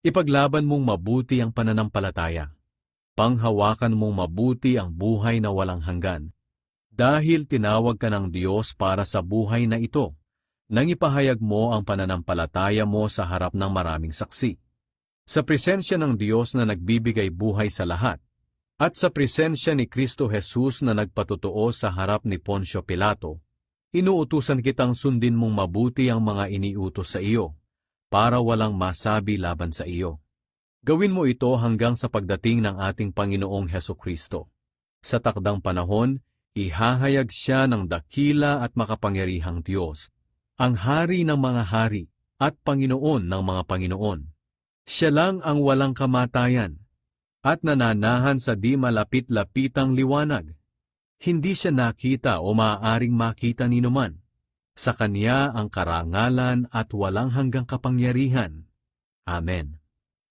Ipaglaban mong mabuti ang pananampalataya. Panghawakan mong mabuti ang buhay na walang hanggan. Dahil tinawag ka ng Diyos para sa buhay na ito, nang ipahayag mo ang pananampalataya mo sa harap ng maraming saksi. Sa presensya ng Diyos na nagbibigay buhay sa lahat, at sa presensya ni Kristo Jesus na nagpatotoo sa harap ni Poncio Pilato, inuutusan kitang sundin mong mabuti ang mga iniutos sa iyo, para walang masabi laban sa iyo. Gawin mo ito hanggang sa pagdating ng ating Panginoong Heso Kristo. Sa takdang panahon, ihahayag siya ng dakila at makapangyarihang Diyos, ang Hari ng mga hari at Panginoon ng mga Panginoon. Siya lang ang walang kamatayan at nananahan sa di malapit-lapitang liwanag. Hindi siya nakita o maaaring makita ni numan. Sa Kanya ang karangalan at walang hanggang kapangyarihan. Amen.